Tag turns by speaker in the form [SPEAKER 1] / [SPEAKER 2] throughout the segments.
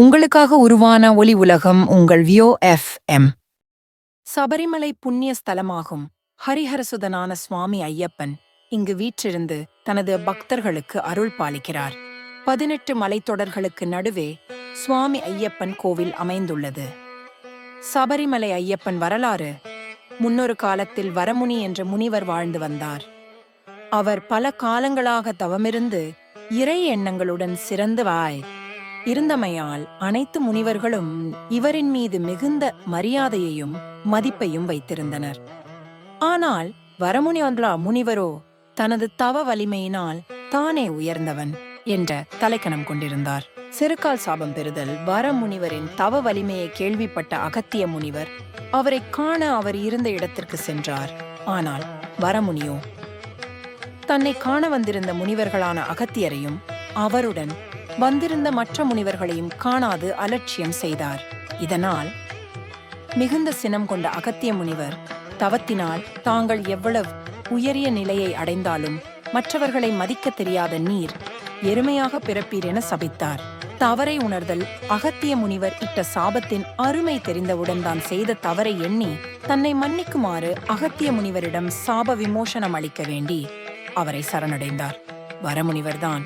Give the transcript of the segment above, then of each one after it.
[SPEAKER 1] உங்களுக்காக உருவான ஒலி உலகம் உங்கள் வியோ எஃப் எம் சபரிமலை புண்ணிய ஸ்தலமாகும். ஹரிஹரசுதனான சுவாமி ஐயப்பன் இங்கு வீற்றிருந்து தனது பக்தர்களுக்கு அருள் பாலிக்கிறார். பதினெட்டு மலைத்தொடர்களுக்கு நடுவே சுவாமி ஐயப்பன் கோவில் அமைந்துள்ளது. சபரிமலை ஐயப்பன் வரலாறு முன்னொரு காலத்தில் வரமுனி என்ற முனிவர் வாழ்ந்து வந்தார். அவர் பல காலங்களாக தவமிருந்து இறை எண்ணங்களுடன் சிறந்து வாய் இருந்தமையால் அனைத்து முனிவர்களும் இவரின் மீது மிகுந்த மரியாதையையும் மதிப்பையும் வைத்திருந்தனர். ஆனால் வரமுனி முனிவரோ தனது தவ வலிமையினால் தானே உயர்ந்தவன் என்ற தலைக்கணம் கொண்டிருந்தார். சிறுகால் சாபம் பெறுதல் வரமுனிவரின் தவ வலிமையை கேள்விப்பட்ட அகத்திய முனிவர் அவரை காண அவர் இருந்த இடத்திற்கு சென்றார். ஆனால் வரமுனியோ தன்னை காண வந்திருந்த முனிவர்களான அகத்தியரையும் அவருடன் வந்திருந்த மற்ற முனிவர்களையும் காணாது அலட்சியம் செய்தார். இதனால் மிகுந்த சினம் கொண்ட அகத்திய முனிவர் தவத்தினால் தாங்கள் எவ்வளவு உயரிய நிலையை அடைந்தாலும் மற்றவர்களை மதிக்கத் தெரியாத நீர் எருமையாக பிறப்பீர் என சபித்தார். தவறை உணர்தல் அகத்திய முனிவர் இட்ட சாபத்தின் அருமை தெரிந்தவுடன் தான் செய்த தவறை எண்ணி தன்னை மன்னிக்குமாறு அகத்திய முனிவரிடம் சாப விமோசனம் அளிக்க வேண்டி அவரை சரணடைந்தார். வரமுனிவர்தான்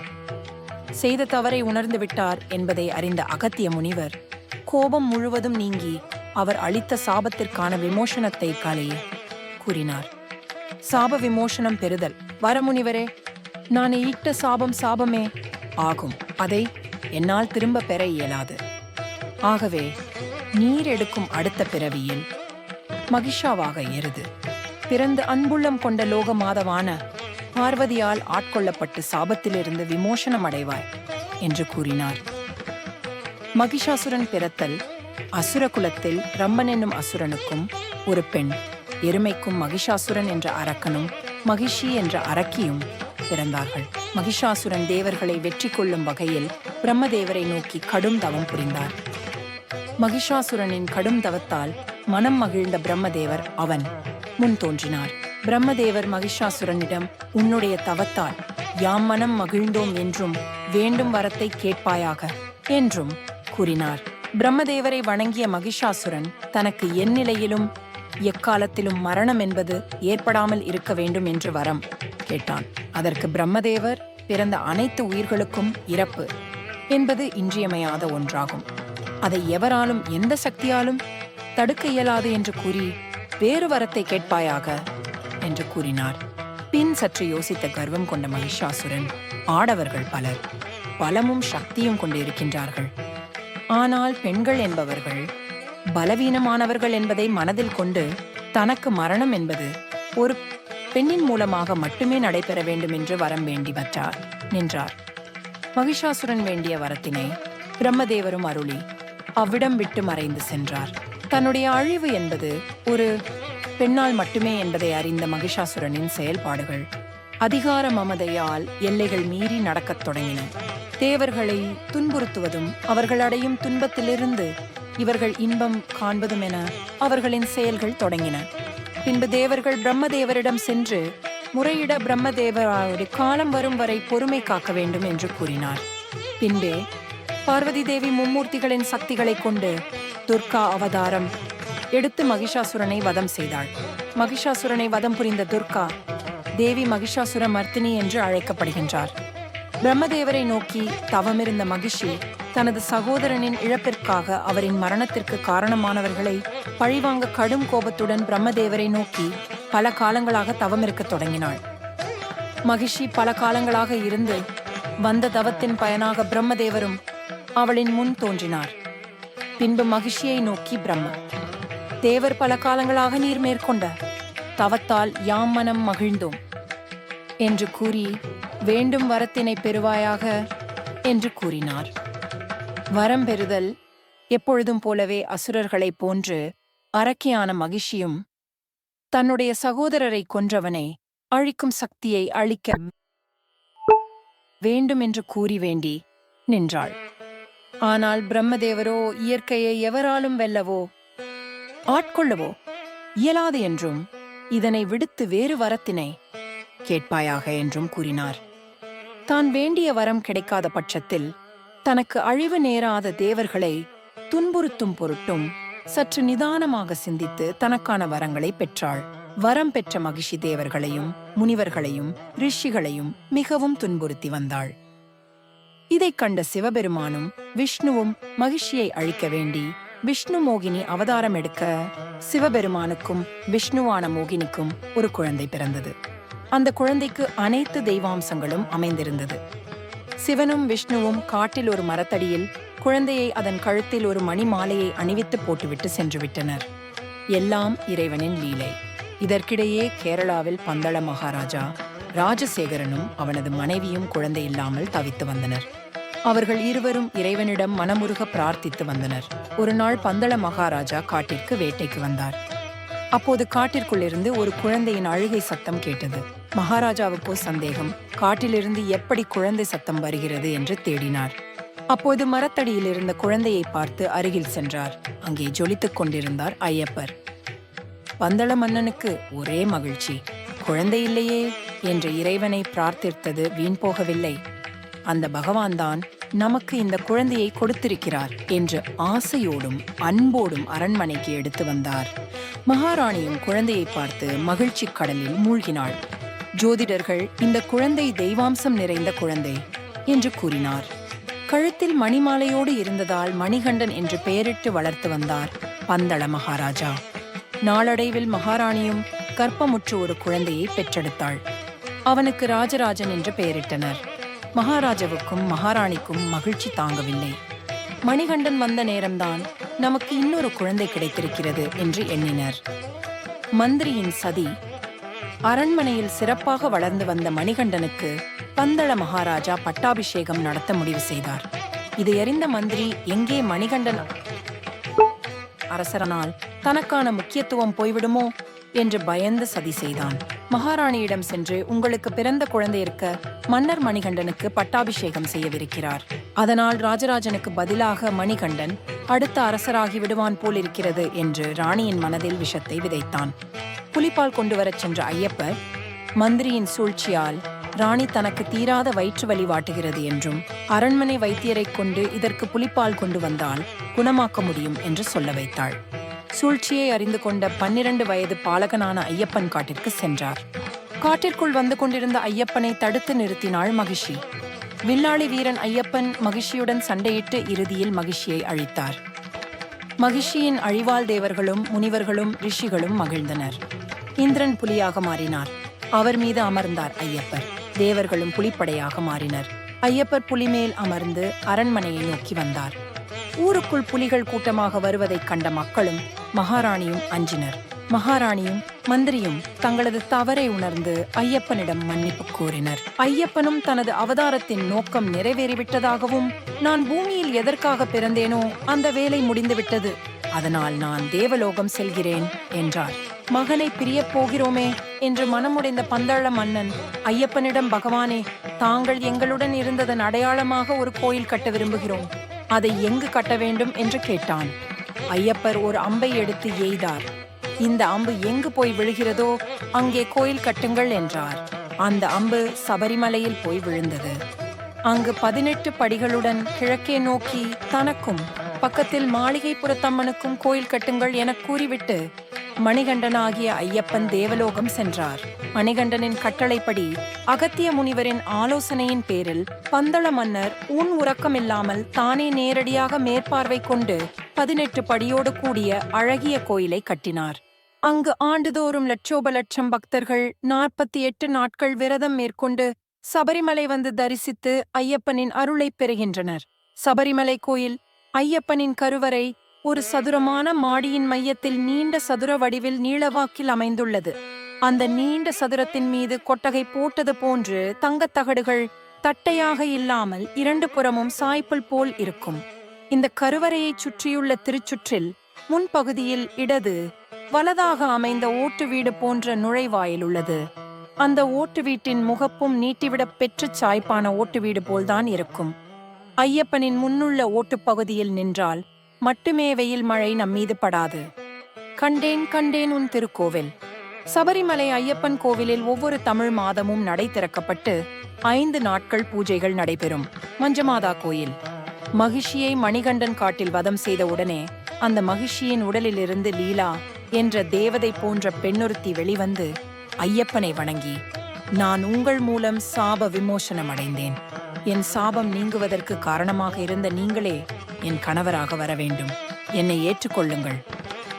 [SPEAKER 1] செய்த தவறை உணர்ந்து விட்டார் என்பதை அறிந்த அகத்திய முனிவர் கோபம் முழுவதும் நீங்கி அவர் அளித்த சாபத்திற்கான விமோசனத்தை காலையே கூறினார். சாப விமோசனம் பெறுதல். வரமுனிவரே நான் ஈட்ட சாபம் சாபமே ஆகும். அதை என்னால் திரும்ப பெற இயலாது. ஆகவே நீர் எடுக்கும் அடுத்த பிறவியில் மகிஷாவாக ஏறுது. பிறந்து அன்புள்ளம் கொண்ட லோக மாதவான பார்வதியால் ஆட்கொள்ளப்பட்டு சாபத்திலிருந்து விமோசனம் அடைவாய் என்று கூறினார். மகிஷாசுரன் பிறத்தல் அசுர குலத்தில் ரம்பன் என்னும் அசுரனுக்கும் ஒரு பெண் எருமைக்கும் மகிஷாசுரன் என்ற அரக்கனும் மகிஷி என்ற அரக்கியும் பிறந்தார்கள். மகிஷாசுரன் தேவர்களை வெற்றி கொள்ளும் வகையில் பிரம்மதேவரை நோக்கி கடும் தவம் புரிந்தார். மகிஷாசுரனின் கடும் தவத்தால் மனம் மகிழ்ந்த பிரம்மதேவர் அவன் முன் தோன்றினார். பிரம்மதேவர் மகிஷாசுரனிடம் உன்னுடைய தவத்தால் யாம் மனம் மகிழ்ந்தோம் என்றும் வேண்டும் வரத்தை கேட்பாயாக என்றும் கூறினார். பிரம்மதேவரை வணங்கிய மகிஷாசுரன் தனக்கு எந்நிலையிலும் எக்காலத்திலும் மரணம் என்பது ஏற்படாமல் இருக்க வேண்டும் என்று வரம் கேட்டான். அதற்கு பிரம்மதேவர் பிறந்த அனைத்து உயிர்களுக்கும் இறப்பு என்பது இன்றியமையாத ஒன்றாகும். அதை எவராலும் எந்த சக்தியாலும் தடுக்க இயலாது என்று கூறி வேறு வரத்தை கேட்பாயாக என்று கூறினார். பின் சற்று யோசித்த கர்வம் கொண்ட மகிஷாசுரன் ஆடவர்கள் பலர் பலமும் சக்தியும் கொண்டிருக்கின்றார்கள். ஆனால் பெண்கள் என்பவர்கள் பலவீனமானவர்கள் என்பதை மனதில் கொண்டு தனக்கு மரணம் என்பது ஒரு பெண்ணின் மூலமாக மட்டுமே நடைபெற வேண்டும் என்று வரம் வேண்டி வற்றார் நின்றார். மகிஷாசுரன் வேண்டிய வரத்தினை பிரம்மதேவரும் அருளி அவ்விடம் விட்டு மறைந்து சென்றார். தன்னுடைய அழிவு என்பது ஒரு பெண்ணால் மட்டுமே என்பதை அறிந்த மகிஷாசுரனின் செயல்பாடுகள் அதிகார மமதையால் எல்லைகள் மீறி நடக்கத் தொடங்கின. தேவர்களை துன்புறுத்துவதும் அவர்கள் அடையும் துன்பத்திலிருந்து இவர்கள் இன்பம் காண்பதும் என அவர்களின் செயல்கள் தொடங்கின. பின்பு தேவர்கள் பிரம்மதேவரிடம் சென்று முறையிட பிரம்மதேவருடைய காலம் வரும் வரை பொறுமை காக்க வேண்டும் என்று கூறினார். பின்பே பார்வதி தேவி மும்மூர்த்திகளின் சக்திகளைக் கொண்டு துர்கா அவதாரம் எடுத்து மகிஷாசுரனை வதம் செய்தாள். மகிஷாசுரனை வதம் புரிந்த துர்கா தேவி மகிஷாசுர மர்த்தினி என்று அழைக்கப்படுகின்றார். பிரம்மதேவரை நோக்கி தவமிருந்த மகிஷி தனது சகோதரனின் இழப்பிற்காக அவரின் மரணத்திற்கு காரணமானவர்களை பழிவாங்க கடும் கோபத்துடன் பிரம்மதேவரை நோக்கி பல காலங்களாக தவமிருக்கத் தொடங்கினாள். மகிஷி பல காலங்களாக இருந்து வந்த தவத்தின் பயனாக பிரம்மதேவரும் அவளின் முன் தோன்றினார். பின்பு மகிஷியை நோக்கி பிரம்ம தேவர் பல காலங்களாக நீர் மேற்கொண்ட தவத்தால் யாம் மனம் மகிழ்ந்தோம். என்று கூறி வேண்டும் வரத்தினை பெறுவாயாக என்று கூறினார். வரம் பெறுதல் எப்பொழுதும் போலவே அசுரர்களைப் போன்று அரக்கியான மகிழ்ச்சியும் தன்னுடைய சகோதரரை கொன்றவனை அழிக்கும் சக்தியை அழிக்க வேண்டும் என்று கூறி வேண்டி நின்றாள். ஆனால் பிரம்மதேவரோ இயற்கையை எவராலும் வெல்லவோ ஆட்கொள்ளவோ? இயலாது என்றும் இதனை விடுத்து வேறு வரத்தினை கேட்பாயாக என்றும் கூறினார். தான் வேண்டிய வரம் கிடைக்காத பட்சத்தில் தனக்கு அழிவு நேராத தேவர்களை துன்புறுத்தும் பொருட்டும் சற்று நிதானமாக சிந்தித்து தனக்கான வரங்களை பெற்றாள். வரம் பெற்ற மகிஷி தேவர்களையும் முனிவர்களையும் ரிஷிகளையும் மிகவும் துன்புறுத்தி வந்தாள். இதைக் கண்ட சிவபெருமானும் விஷ்ணுவும் மகிழ்ச்சியை அழிக்க வேண்டி விஷ்ணு மோகினி அவதாரம் எடுக்க சிவபெருமானுக்கும் விஷ்ணுவான மோகினிக்கும் ஒரு குழந்தை பிறந்தது. அந்த குழந்தைக்கு அனைத்து தெய்வாம்சங்களும் அமைந்திருந்தது. சிவனும் விஷ்ணுவும் காட்டில் ஒரு மரத்தடியில் குழந்தையை அதன் கழுத்தில் ஒரு மணி மாலையை அணிவித்து போட்டுவிட்டு சென்றுவிட்டனர். எல்லாம் இறைவனின் லீலை. இதற்கிடையே கேரளாவில் பந்தள மகாராஜா ராஜசேகரனும் அவனது மனைவியும் குழந்தை இல்லாமல் தவித்து வந்தனர். அவர்கள் இருவரும் இறைவனிடம் மனமுருக பிரார்த்தித்து வந்தனர். ஒரு நாள் பந்தள மகாராஜா காட்டிற்கு வேட்டைக்கு வந்தார். அப்போது காட்டிற்குள்ளிருந்து ஒரு குழந்தையின் அழுகை சத்தம் கேட்டது. மகாராஜாவுக்கோ சந்தேகம் காட்டிலிருந்து எப்படி குழந்தை சத்தம் வருகிறது என்று தேடினார். அப்போது மரத்தடியில் இருந்த குழந்தையை பார்த்து அருகில் சென்றார். அங்கே ஜொலித்துக் கொண்டிருந்தார் ஐயப்பர். பந்தள மன்னனுக்கு ஒரே மகிழ்ச்சி. குழந்தை இல்லையே என்று இறைவனை பிரார்த்தித்தது வீண் போகவில்லை. அந்த பகவான்தான் நமக்கு இந்த குழந்தையை கொடுத்திருக்கிறார் என்று ஆசையோடும் அன்போடும் அரண்மனைக்கு எடுத்து வந்தார். மகாராணியும் குழந்தையை பார்த்து மகிழ்ச்சி கடலில் மூழ்கினாள். ஜோதிடர்கள் இந்த குழந்தை தெய்வாம்சம் நிறைந்த குழந்தை என்று கூறினார். கழுத்தில் மணிமாலையோடு இருந்ததால் மணிகண்டன் என்று பெயரிட்டு வளர்த்து வந்தார் பந்தள மகாராஜா. நாளடைவில் மகாராணியும் கற்பமுற்று ஒரு குழந்தையை பெற்றெடுத்தாள். அவனுக்கு ராஜராஜன் என்று பெயரிட்டனர். மகாராஜாவுக்கும் மகாராணிக்கும் மகிழ்ச்சி தாங்கவில்லை. மணிகண்டன் வந்த நேரம்தான் நமக்கு இன்னொரு குழந்தை கிடைத்திருக்கிறது என்று எண்ணினர். மந்திரியின் சதி அரண்மனையில் சிறப்பாக வளர்ந்து வந்த மணிகண்டனுக்கு பந்தள மகாராஜா பட்டாபிஷேகம் நடத்த முடிவு செய்தார். இதை அறிந்த மந்திரி எங்கே மணிகண்டன்? அரசரனால் தனக்கான முக்கியத்துவம் போய்விடுமோ? என்று பயந்து சதி செய்தான். மகாராணியிடம் சென்று உங்களுக்கு பிறந்த குழந்தை இருக்க மன்னர் மணிகண்டனுக்கு பட்டாபிஷேகம் செய்யவிருக்கிறார். அதனால் ராஜராஜனுக்கு பதிலாக மணிகண்டன் அடுத்த அரசராகி விடுவான் போல் இருக்கிறது என்று ராணியின் மனதில் விஷத்தை விதைத்தான். புலிப்பால் கொண்டு வரச் சென்ற ஐயப்பர் மந்திரியின் சூழ்ச்சியால் ராணி தனக்கு தீராத வயிற்று வலி வாட்டுகிறது என்றும் அரண்மனை வைத்தியரைக் கொண்டு இதற்கு புலிப்பால் கொண்டு வந்தால் குணமாக்க முடியும் என்று சொல்ல வைத்தாள். சூழ்ச்சியை அறிந்து கொண்ட பன்னிரண்டு வயது பாலகனான ஐயப்பன் காட்டிற்கு சென்றார். காட்டிற்குள் வந்து கொண்டிருந்த ஐயப்பனை தடுத்து நிறுத்தினாள் மகிஷி. வில்லாளி வீரன் ஐயப்பன் மகிஷியுடன் சண்டையிட்டு இறுதியில் மகிஷியை அழித்தார். மகிஷியின் அழிவாள் தேவர்களும் முனிவர்களும் ரிஷிகளும் மகிழ்ந்தனர். இந்திரன் புலியாக மாறினார். அவர் மீது அமர்ந்தார் ஐயப்பர். தேவர்களும் புலிப்படையாக மாறினர். ஐயப்பர் புலிமேல் அமர்ந்து அரண்மனையை நோக்கி வந்தார். ஊருக்குள் புலிகள் கூட்டமாக வருவதைக் கண்ட மக்களும் மகாராணியும் அஞ்சினர். மகாராணியும் மந்திரியும் தங்களது தவறை உணர்ந்து ஐயப்பனிடம் மன்னிப்பு கோரினர். ஐயப்பனும் தனது அவதாரத்தின் நோக்கம் நிறைவேறிவிட்டதாகவும் நான் பூமியில் எதற்காக பிறந்தேனோ அந்த வேலை முடிந்துவிட்டது. அதனால் நான் தேவலோகம் செல்கிறேன் என்றார். மகனை பிரியப் போகிறோமே என்று மனமுடைந்த பந்தள மன்னன் ஐயப்பனிடம் பகவானே தாங்கள் எங்களுடன் இருந்ததன் அடையாளமாக ஒரு கோயில் கட்ட விரும்புகிறோம். அதை எங்கு கட்ட வேண்டும் என்று கேட்டான். ஐயப்பர் ஒரு அம்பை எடுத்து எய்தார். இந்த அம்பு எங்கு போய் விழுகிறதோ அங்கே கோயில் கட்டுங்கள் என்றார். அந்த அம்பு சபரிமலையில் போய் விழுந்தது. அங்கு பதினெட்டு படிகளுடன் கிழக்கே நோக்கி தனக்கும் பக்கத்தில் மாளிகைப்புறத்தம்மனுக்கும் கோயில் கட்டுங்கள் என கூறிவிட்டு மணிகண்டனாகிய ஐயப்பன் தேவலோகம் சென்றார். மணிகண்டனின் கட்டளைப்படி அகத்திய முனிவரின் ஆலோசனையின் பேரில் பந்தள மன்னர் ஊன் உறக்கமில்லாமல் தானே நேரடியாக மேற்பார்வை கொண்டு பதினெட்டு படியோடு கூடிய அழகிய கோயிலை கட்டினார். அங்கு ஆண்டுதோறும் லட்சோப லட்சம் பக்தர்கள் நாற்பத்தி எட்டு நாட்கள் விரதம் மேற்கொண்டு சபரிமலை வந்து தரிசித்து ஐயப்பனின் அருளைப் பெறுகின்றனர். சபரிமலை கோயில் ஐயப்பனின் கருவறை ஒரு சதுரமான மாடியின் மையத்தில் நீண்ட சதுர வடிவில் நீளவாக்கில் அமைந்துள்ளது. அந்த நீண்ட சதுரத்தின் மீது கொட்டகை போட்டது போன்று தங்கத் தகடுகள் தட்டையாக இல்லாமல் இரண்டு புறமும் சாய்ப்புல் போல் இருக்கும். இந்த கருவறையைச் சுற்றியுள்ள திருச்சுற்றில் முன்பகுதியில் இடது வலதாக அமைந்த ஓட்டு வீடு போன்ற நுழைவாயில் உள்ளது. அந்த ஓட்டு வீட்டின் முகப்பும் நீட்டிவிடப் பெற்று சாய்ப்பான ஓட்டு வீடு போல்தான் இருக்கும். ஐயப்பனின் முன்னுள்ள ஓட்டுப் பகுதியில் நின்றால் மட்டுமே வெயில் மழை நம்மீது படாது. கண்டேன் கண்டேன் உன் திருக்கோவில். சபரிமலை ஐயப்பன் கோவிலில் ஒவ்வொரு தமிழ் மாதமும் நடை திறக்கப்பட்டு ஐந்து நாட்கள் பூஜைகள் நடைபெறும். மஞ்சமாதா கோயில். மகிஷியை மணிகண்டன் காட்டில் வதம் செய்த உடனே அந்த மகிஷியின் உடலிலிருந்து லீலா என்ற தேவதை போன்ற பெண்ணொருத்தி வெளிவந்து ஐயப்பனை வணங்கி நான் உங்கள் மூலம் சாப விமோசனம் அடைந்தேன் என் சாபம் நீங்குவதற்கு காரணமாக இருந்த நீங்களே என் கணவராக வர வேண்டும். என்னை ஏற்றுக்கொள்ளுங்கள்.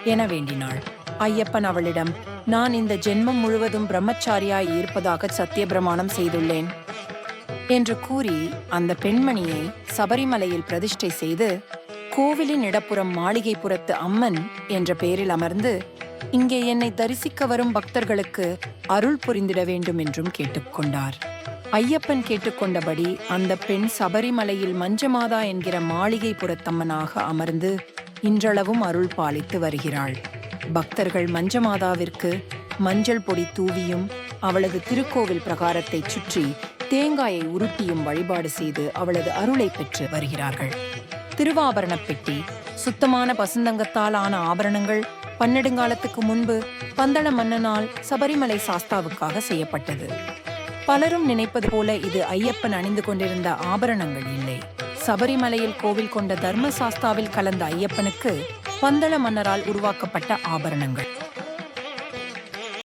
[SPEAKER 1] என வேண்டினாள். ஐயப்பன் அவளிடம் நான் இந்த ஜென்மம் முழுவதும் பிரம்மச்சாரியாய் இருப்பதாக சத்தியபிரமாணம் செய்துள்ளேன் என்று கூறி அந்த பெண்மணியை சபரிமலையில் பிரதிஷ்டை செய்து கோவிலின் இடப்புறம் மாளிகைப்புறத்து அம்மன் என்ற பெயரில் அமர்ந்து இங்கே என்னை தரிசிக்க வரும் பக்தர்களுக்கு அருள் புரிந்திட வேண்டும் என்றும் கேட்டுக்கொண்டார். ஐயப்பன் கேட்டுக்கொண்டபடி அந்த பெண் சபரிமலையில் மஞ்சமாதா என்கிற மாளிகை புறத்தம்மனாக அமர்ந்து இன்றளவும் அருள் பாலித்து வருகிறாள். பக்தர்கள் மஞ்சமாதாவிற்கு மஞ்சள் பொடி தூவியும் அவளது திருக்கோவில் பிரகாரத்தை சுற்றி தேங்காயை உருட்டியும் வழிபாடு செய்து அவளது அருளை பெற்று வருகிறார்கள். திருவாபரணப் பெட்டி சுத்தமான பசுந்தங்கத்தால் ஆன ஆபரணங்கள் பன்னெடுங்காலத்துக்கு முன்பு பந்தள மன்னனால் சபரிமலை சாஸ்தாவுக்காக செய்யப்பட்டது. பலரும் நினைப்பது போல இது ஐயப்பன் அணிந்து கொண்டிருந்த ஆபரணங்கள் இல்லை. சபரிமலையில் கோவில் கொண்ட தர்ம சாஸ்தாவில் கலந்த ஐயப்பனுக்கு பந்தள மன்னரால் உருவாக்கப்பட்ட ஆபரணங்கள்.